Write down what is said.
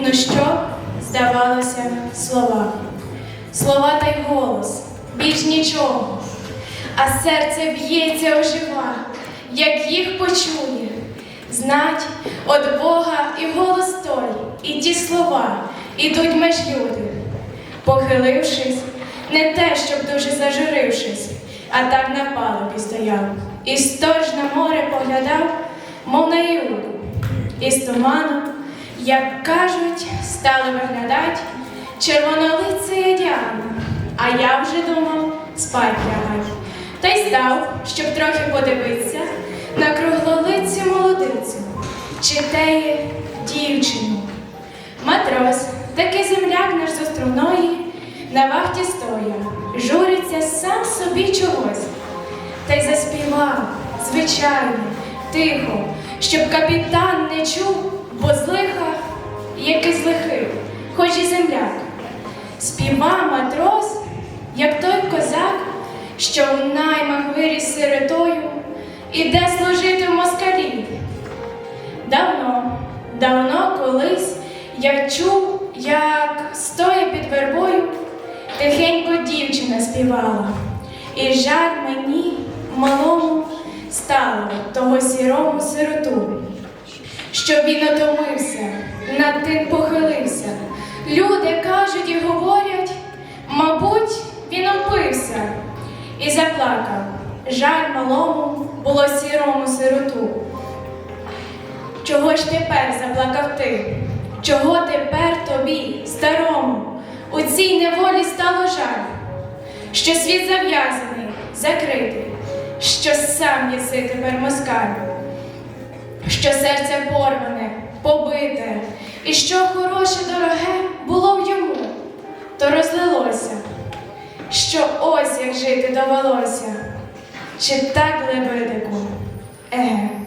Ну що, здавалося, слова. Слова та й голос, більш нічого. А серце б'ється ожива, як їх почує. Знать от Бога і голос той, і ті слова ідуть меж люди. Похилившись, не те, щоб дуже зажурившись, а так на палубі стояв. І сторож на море поглядав, мов на югу. І з туману, як кажуть, стали виглядать червонолиця Діана. А я вже думав спать лягать. Та й став, щоб трохи подивитися на круглолицю молодицю, чи теє дівчину. Матрос, такий земляк наш з островної, на вахті стоя, журиться сам собі чогось. Та й заспівав, звичайно, тихо, щоб капітан не чув, земляк. Співав матрос, як той козак, що в наймах виріс сиротою, іде служити в москалі. Давно, давно колись я чув, як стоя під вербою, тихенько дівчина співала, і жаль мені, малому, стало того сірому сироту, що він отомився, над тим похилився. Люди кажуть і говорять, мабуть, він опився і заплакав. Жаль малому було сірому сироту. Чого ж тепер заплакав ти? Чого тепер тобі, старому, у цій неволі стало жаль, що світ зав'язаний, закритий, що сам єси тепер москаль, що серце порване, побите, і що хороше дороге було в йому, то розлилося, що ось як жити довелося, чи так лебедику, еге.